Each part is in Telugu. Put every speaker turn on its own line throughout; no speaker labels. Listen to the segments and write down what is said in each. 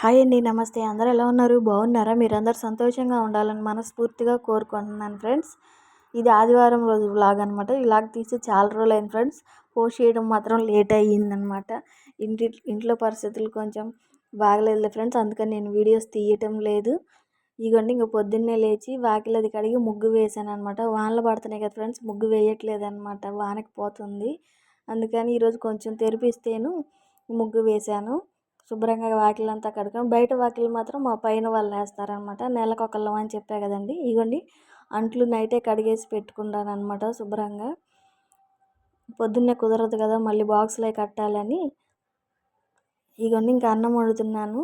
హాయ్ అండి నమస్తే. అందరూ ఎలా ఉన్నారు? బాగున్నారా? మీరందరూ సంతోషంగా ఉండాలని మనస్ఫూర్తిగా కోరుకుంటున్నాను ఫ్రెండ్స్. ఇది ఆదివారం రోజు వ్లాగ్ అనమాట వ్లాగ్ తీసి చాలా రోజులు అయింది ఫ్రెండ్స్. పోస్ట్ చేయడం మాత్రం లేట్ అయ్యిందనమాట ఇంటి ఇంట్లో పరిస్థితులు కొంచెం బాగలేదు ఫ్రెండ్స్. అందుకని నేను వీడియోస్ తీయటం లేదు. ఇగోండి ఇంక పొద్దున్నే లేచి వాకిలి అది కడిగి ముగ్గు వేసాను అనమాట వానలు పడుతున్నాయి కదా ఫ్రెండ్స్ ముగ్గు వేయట్లేదు అనమాట వానకి పోతుంది. అందుకని ఈరోజు కొంచెం తెరిపిస్తేను ముగ్గు వేశాను. శుభ్రంగా వాకిలంతా కడుక్కొని బయట వాకిలు మాత్రం మా పైన వాళ్ళు వేస్తారనమాట నెలకు ఒకళ్ళం అని చెప్పా కదండి. ఇగోండి అంట్లు నైటే కడిగేసి పెట్టుకుంటాను అనమాట శుభ్రంగా. పొద్దున్నే కుదరదు కదా మళ్ళీ బాక్స్లో కట్టాలని. ఇగోండి ఇంకా అన్నం వండుతున్నాను.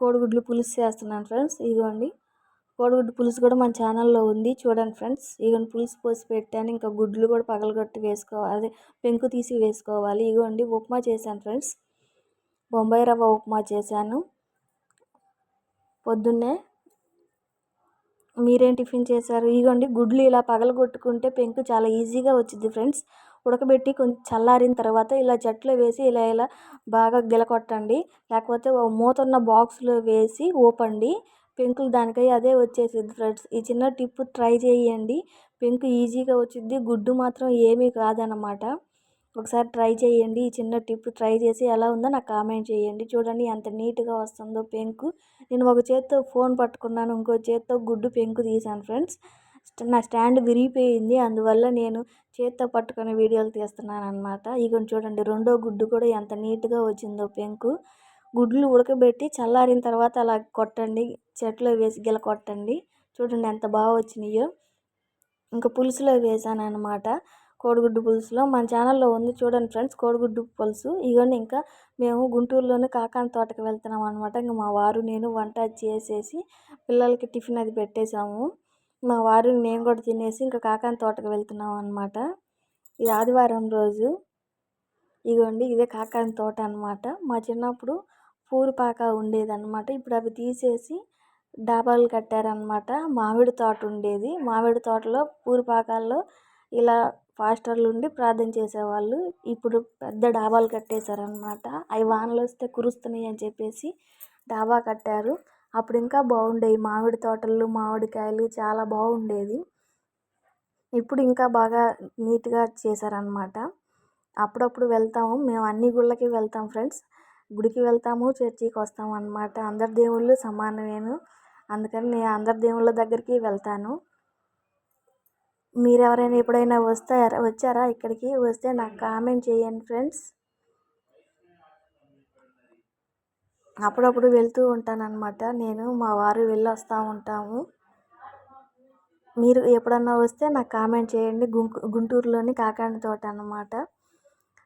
కోడిగుడ్లు పులుసు చేస్తున్నాను ఫ్రెండ్స్. ఇగోండి కోడిగుడ్డు పులుసు కూడా మన ఛానల్లో ఉంది చూడండి ఫ్రెండ్స్. ఇగోండి పులుసు పోసి పెట్టాను. ఇంకా గుడ్లు కూడా పగలగొట్టి వేసుకోవాలి అదే పెంకు తీసి వేసుకోవాలి. ఇగోండి ఉప్మా చేశాను ఫ్రెండ్స్. బొంబాయి రవ్వ ఉప్మా చేశాను. పొద్దున్నే మీరేం టిఫిన్ చేశారు? ఇదిగోండి గుడ్లు ఇలా పగలగొట్టుకుంటే పెంకు చాలా ఈజీగా వచ్చింది ఫ్రెండ్స్. ఉడకబెట్టి కొంచెం చల్లారిన తర్వాత ఇలా జట్లో వేసి ఇలా ఇలా బాగా గిలకొట్టండి లేకపోతే మూత ఉన్న బాక్స్లో వేసి ఊపండి. పెంకులు దానికై అదే వచ్చేసింది ఫ్రెండ్స్. ఈ చిన్న టిప్ ట్రై చేయండి. పెంకు ఈజీగా వచ్చింది గుడ్డు మాత్రం ఏమీ కాదనమాట ఒకసారి ట్రై చేయండి. ఈ చిన్న టిప్ ట్రై చేసి ఎలా ఉందో నాకు కామెంట్ చేయండి. చూడండి ఎంత నీట్గా వస్తుందో పెంకు. నేను ఒక చేత్తో ఫోన్ పట్టుకున్నాను. ఇంకో చేత్తో గుడ్డు పెంకు తీసాను ఫ్రెండ్స్. నా స్టాండ్ విరిగిపోయింది. అందువల్ల నేను చేత్తో పట్టుకునే వీడియోలు తీస్తున్నాను అనమాట ఇక చూడండి రెండో గుడ్డు కూడా ఎంత నీట్గా వచ్చిందో పెంకు. గుడ్లు ఉడకబెట్టి చల్లారిన తర్వాత అలా కొట్టండి. చెట్లో వేసి గిల కొట్టండి. చూడండి ఎంత బాగా వచ్చినాయో. ఇంకా పులుసులో వేసాను అనమాట కోడిగుడ్డు పులుసులో మన ఛానల్లో ఉంది చూడండి ఫ్రెండ్స్ కోడిగుడ్డు పులుసు. ఇవన్నీ ఇంకా మేము గుంటూరులోనే కాకాని తోటకి వెళ్తున్నాం అనమాట ఇంకా మా వారు నేను వంట చేసేసి పిల్లలకి టిఫిన్ అది పెట్టేశాము. మా వారు నేను కూడా తినేసి ఇంకా కాకాని తోటకి వెళ్తున్నాం అనమాట ఇది ఆదివారం రోజు. ఇదిగోండి ఇదే కాకాని తోట అనమాట మా చిన్నప్పుడు పూరుపాక ఉండేదన్నమాట. ఇప్పుడు అవి తీసేసి డాబాలు కట్టారనమాట మామిడి తోట ఉండేది. మామిడి తోటలో పూరుపాకాల్లో ఇలా పాస్టర్లు ఉండి ప్రార్థన చేసేవాళ్ళు. ఇప్పుడు పెద్ద డాబాలు కట్టేశారనమాట అవి వానలు వస్తే కురుస్తున్నాయి అని చెప్పేసి డాబా కట్టారు. అప్పుడు ఇంకా బాగుండేవి మామిడి తోటలు మామిడికాయలు చాలా బాగుండేది. ఇప్పుడు ఇంకా బాగా నీట్గా చేశారనమాట అప్పుడప్పుడు వెళ్తాము. మేము అన్ని గుళ్ళకి వెళ్తాం ఫ్రెండ్స్. గుడికి వెళ్తాము చర్చికి వస్తాము అనమాట అందరి దేవుళ్ళు సమానమేను. అందుకని నేను అందరి దేవుళ్ళ దగ్గరికి వెళ్తాను. మీరు ఎవరైనా ఎప్పుడైనా వస్తారా వచ్చారా ఇక్కడికి? వస్తే నాకు కామెంట్ చేయండి ఫ్రెండ్స్. అప్పుడప్పుడు వెళ్తూ ఉంటాను అనమాట నేను మా వారు వెళ్ళి వస్తూ ఉంటాము. మీరు ఎప్పుడన్నా వస్తే నాకు కామెంట్ చేయండి. గుంటూరులోని కాకాండ తోట అనమాట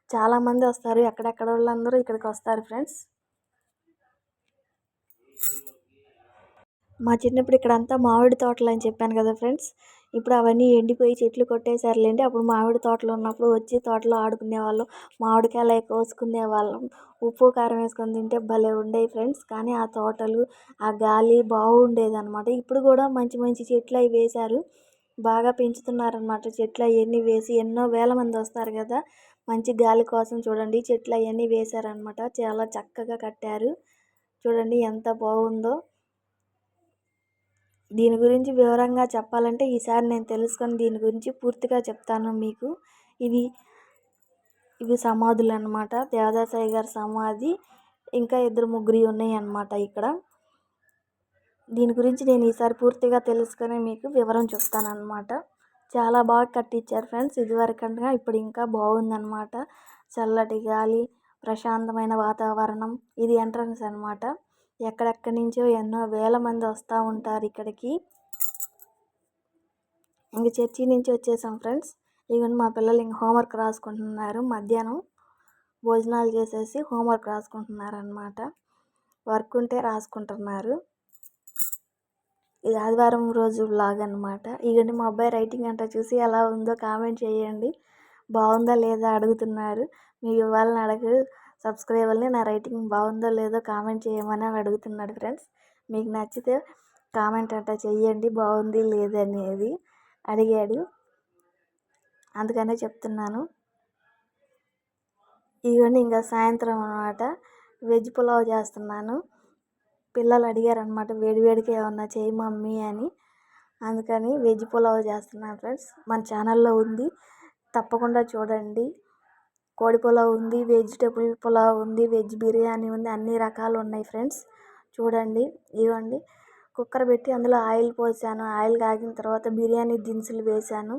చాలామంది వస్తారు. ఎక్కడెక్కడ వాళ్ళందరూ ఇక్కడికి వస్తారు ఫ్రెండ్స్. మా చిన్నప్పుడు ఇక్కడంతా మామిడి తోటలు అని చెప్పాను కదా ఫ్రెండ్స్. ఇప్పుడు అవన్నీ ఎండిపోయి చెట్లు కొట్టేశారులేండి. అప్పుడు మామిడి తోటలు ఉన్నప్పుడు వచ్చి తోటలో ఆడుకునే వాళ్ళం. మామిడికాయలు కోసుకునే వాళ్ళం. ఉప్పు కారం వేసుకొని తింటే భలే ఉండేవి ఫ్రెండ్స్. కానీ ఆ తోటలు ఆ గాలి బాగుండేది అనమాట ఇప్పుడు కూడా మంచి మంచి చెట్లు అవి వేశారు. బాగా పెంచుతున్నారనమాట చెట్లు అవన్నీ వేసి ఎన్నో వేల మంది వస్తారు కదా. మంచి గాలి కోసం చూడండి. చెట్లు అవన్నీ వేశారనమాట చాలా చక్కగా కట్టారు. చూడండి ఎంత బాగుందో. దీని గురించి వివరంగా చెప్పాలంటే ఈసారి నేను తెలుసుకొని దీని గురించి పూర్తిగా చెప్తాను మీకు. ఇవి ఇవి సమాధులు అనమాట దేవదాసాయి గారి సమాధి ఇంకా ఇద్దరు ముగ్గురి ఉన్నాయి అన్నమాట ఇక్కడ. దీని గురించి నేను ఈసారి పూర్తిగా తెలుసుకొని మీకు వివరం చెప్తాను చాలా బాగా కట్టించారు ఫ్రెండ్స్. ఇదివరకన్నా ఇప్పుడు ఇంకా బాగుందన్నమాట. చల్లటి గాలి ప్రశాంతమైన వాతావరణం ఇది ఎంట్రన్స్ అనమాట ఎక్కడెక్కడి నుంచో ఎన్నో వేల మంది వస్తూ ఉంటారు ఇక్కడికి. ఇంక చర్చి నుంచి వచ్చేసాం ఫ్రెండ్స్. ఇవన్నీ మా పిల్లలు ఇంక హోంవర్క్ రాసుకుంటున్నారు. మధ్యాహ్నం భోజనాలు చేసేసి హోంవర్క్ రాసుకుంటున్నారు అనమాట వర్క్ ఉంటే రాసుకుంటున్నారు. ఇది ఆదివారం రోజు బ్లాగ్ అనమాట ఇవన్నీ మా అబ్బాయి రైటింగ్ అంతా చూసి ఎలా ఉందో కామెంట్ చేయండి. బాగుందా లేదా అడుగుతున్నారు. మీ ఇవాళ అడగ సబ్స్క్రైబర్ని నా రైటింగ్ బాగుందో లేదో కామెంట్ చేయమని అడుగుతున్నాడు ఫ్రెండ్స్. మీకు నచ్చితే కామెంట్ అట్టా చెయ్యండి బాగుంది లేదనేది అడిగాడు. అందుకనే చెప్తున్నాను. ఇవన్నీ ఇంకా సాయంత్రం అనమాట వెజ్ పులావ్ చేస్తున్నాను. పిల్లలు అడిగారు అనమాట వేడివేడిగా ఏమన్నా చేయి మమ్మీ అని. అందుకని వెజ్ పులావ్ చేస్తున్నాను ఫ్రెండ్స్. మన ఛానల్లో ఉంది. తప్పకుండా చూడండి. కోడి పులావ్ ఉంది వెజిటేబుల్ పులావ్ ఉంది వెజ్ బిర్యానీ ఉంది అన్ని రకాలు ఉన్నాయి ఫ్రెండ్స్. చూడండి ఇవ్వండి. కుక్కర్ పెట్టి అందులో ఆయిల్ పోసాను. ఆయిల్ కాగిన తర్వాత బిర్యానీ దినుసులు వేసాను.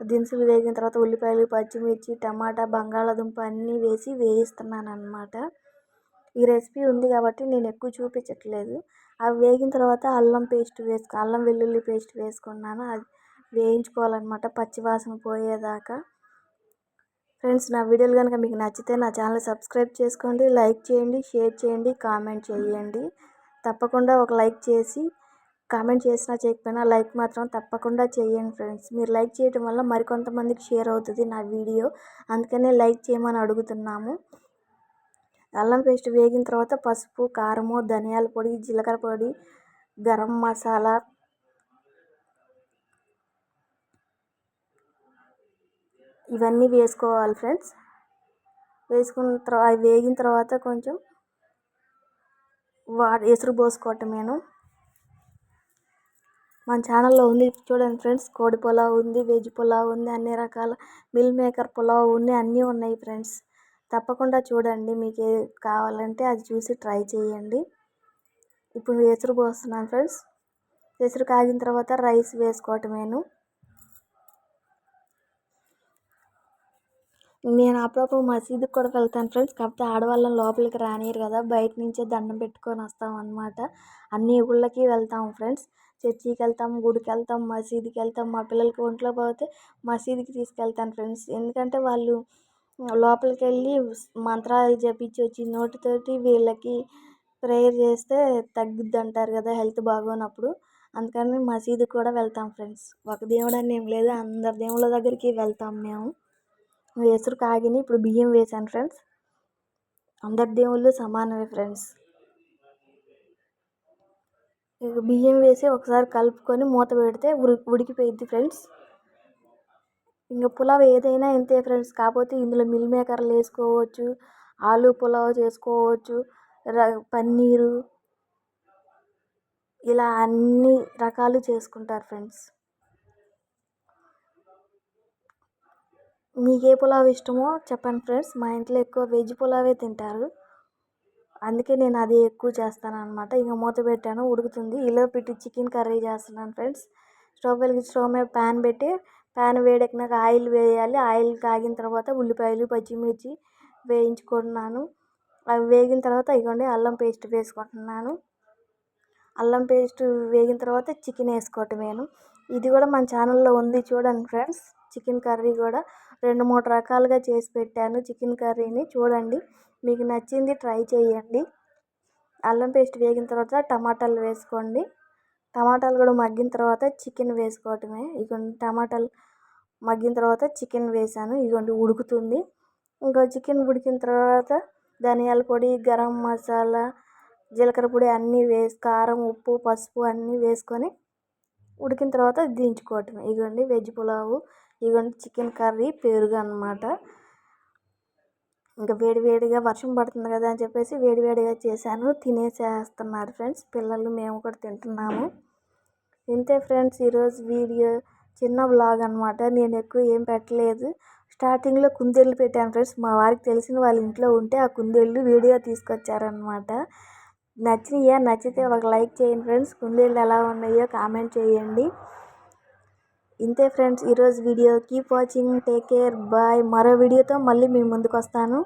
దినుసులు వేగిన తర్వాత ఉల్లిపాయలు పచ్చిమిర్చి టమాటా బంగాళాదుంప అన్నీ వేసి వేయిస్తున్నాను అనమాట ఈ రెసిపీ ఉంది కాబట్టి నేను ఎక్కువ చూపించట్లేదు. అవి వేగిన తర్వాత అల్లం పేస్ట్ వేసుకు అల్లం వెల్లుల్లి పేస్ట్ వేసుకున్నాను. అది వేయించుకోవాలన్నమాట పచ్చివాసన పోయేదాకా. ఫ్రెండ్స్ నా వీడియోలు కనుక మీకు నచ్చితే నా ఛానల్ సబ్స్క్రైబ్ చేసుకోండి లైక్ చేయండి షేర్ చేయండి కామెంట్ చేయండి. తప్పకుండా ఒక లైక్ చేసి కామెంట్ చేసినా చేయకపోయినా లైక్ మాత్రం తప్పకుండా చేయండి ఫ్రెండ్స్. మీరు లైక్ చేయడం వల్ల మరికొంతమందికి షేర్ అవుతుంది నా వీడియో. అందుకనే లైక్ చేయమని అడుగుతున్నాము. అల్లం పేస్ట్ వేగిన తర్వాత పసుపు కారము ధనియాల పొడి జీలకర్ర పొడి గరం మసాలా ఇవన్నీ వేసుకోవాలి ఫ్రెండ్స్. వేసుకున్న తర్వాత అవి వేగిన తర్వాత కొంచెం వా ఎసురు పోసుకోవటం నేను. మన ఛానల్లో ఉంది చూడండి ఫ్రెండ్స్. కోడి పులావ్ ఉంది వెజ్ పులావ్ ఉంది అన్ని రకాల మిల్ మేకర్ పులావ్ ఉంది అన్నీ ఉన్నాయి ఫ్రెండ్స్. తప్పకుండా చూడండి మీకు ఏ కావాలంటే అది చూసి ట్రై చేయండి. ఇప్పుడు ఎసురు పోస్తున్నాను ఫ్రెండ్స్. ఎసురు కాగిన తర్వాత రైస్ వేసుకోవటమేను నేను అప్పుడప్పుడు మసీదుకి కూడా వెళ్తాను ఫ్రెండ్స్ కాకపోతే ఆడవాళ్ళని లోపలికి రానియరు కదా. బయట నుంచే దండం పెట్టుకొని వస్తాం అనమాట అన్ని గుళ్ళకి వెళ్తాం ఫ్రెండ్స్ చర్చికి వెళ్తాం గుడికి వెళ్తాం మసీదుకి వెళ్తాం. మా పిల్లలకి ఒంట్లో పోతే మసీదుకి తీసుకెళ్తాను ఫ్రెండ్స్ ఎందుకంటే వాళ్ళు లోపలికి వెళ్ళి మంత్రాలు జపించి వచ్చి నోటితోటి వీళ్ళకి ప్రేయర్ చేస్తే తగ్గుద్ది అంటారు కదా హెల్త్ బాగోనప్పుడు. అందుకని మసీదుకి కూడా వెళ్తాం ఫ్రెండ్స్ ఒక దేవుడు అని ఏం లేదు. అందరి దేవుళ్ళ దగ్గరికి వెళ్తాం మేము. ఎసురు కాగిని ఇప్పుడు బియ్యం వేసాను ఫ్రెండ్స్ అందరి దేవుళ్ళు సమానమే ఫ్రెండ్స్ ఇక బియ్యం వేసి ఒకసారి కలుపుకొని మూత పెడితే ఉడి ఉడికిపోయిద్ది ఫ్రెండ్స్ ఇంకా పులావ్ ఏదైనా ఇంతే ఫ్రెండ్స్ కాకపోతే ఇందులో మిల్ మేకర్లు వేసుకోవచ్చు ఆలు పులావ్ చేసుకోవచ్చు ర పన్నీరు ఇలా అన్ని రకాలు చేసుకుంటారు ఫ్రెండ్స్ మీకు ఏ పులావ్ ఇష్టమో చెప్పండి ఫ్రెండ్స్. మా ఇంట్లో ఎక్కువ వెజ్ పులావే తింటారు. అందుకే నేను అది ఎక్కువ చేస్తాను అనమాట ఇంకా మూత పెట్టాను ఉడుకుతుంది. ఇలా పెట్టి చికెన్ కర్రీ చేస్తున్నాను ఫ్రెండ్స్. స్టవ్ వెలిగించి స్టవ్ మీద ప్యాన్ పెట్టి ప్యాన్ వేడెక్కినాక ఆయిల్ వేయాలి. ఆయిల్ కాగిన తర్వాత ఉల్లిపాయలు పచ్చిమిర్చి వేయించుకున్నాను అవి వేగిన తర్వాత ఇగోండి అల్లం పేస్ట్ వేసుకుంటున్నాను. అల్లం పేస్ట్ వేగిన తర్వాత చికెన్ వేసుకోవటం నేను ఇది కూడా మన ఛానల్లో ఉంది చూడండి ఫ్రెండ్స్. చికెన్ కర్రీ కూడా రెండు మూడు రకాలుగా చేసి పెట్టాను చికెన్ కర్రీని. చూడండి మీకు నచ్చింది ట్రై చేయండి. అల్లం పేస్ట్ వేగిన తర్వాత టమాటాలు వేసుకోండి. టమాటాలు కూడా మగ్గిన తర్వాత చికెన్ వేసుకోవటమే. ఇగోండి టమాటాలు మగ్గిన తర్వాత చికెన్ వేసాను. ఇగోండి ఉడుకుతుంది. ఇంకా చికెన్ ఉడికిన తర్వాత ధనియాల పొడి గరం మసాలా జీలకర్ర పొడి అన్నీ వేసి కారం ఉప్పు పసుపు అన్నీ వేసుకొని ఉడికిన తర్వాత దించుకోవటం ఇగోండి వెజ్ పులావు. ఇగోండి చికెన్ కర్రీ పెరుగు అనమాట ఇంకా వేడివేడిగా వర్షం పడుతుంది కదా అని చెప్పేసి వేడివేడిగా చేశాను. తినేసేస్తున్నారు ఫ్రెండ్స్. పిల్లలు మేము కూడా తింటున్నాము. ఇంతే ఫ్రెండ్స్ ఈరోజు వీడియో చిన్న బ్లాగ్ అనమాట నేను ఎక్కువ ఏం పెట్టలేదు. స్టార్టింగ్లో కుందేళ్ళు పెట్టాను ఫ్రెండ్స్. మా వారికి తెలిసిన వాళ్ళ ఇంట్లో ఉంటే ఆ కుందేళ్ళు వీడియో తీసుకొచ్చారనమాట నచ్చినాయా? నచ్చితే ఒక లైక్ చేయండి ఫ్రెండ్స్. కుందేళ్ళు ఎలా ఉన్నాయో కామెంట్ చేయండి. ఇంతే ఫ్రెండ్స్ ఈరోజు video. Keep watching take care bye. మరో వీడియోతో మళ్ళీ మీ ముందుకు వస్తాను.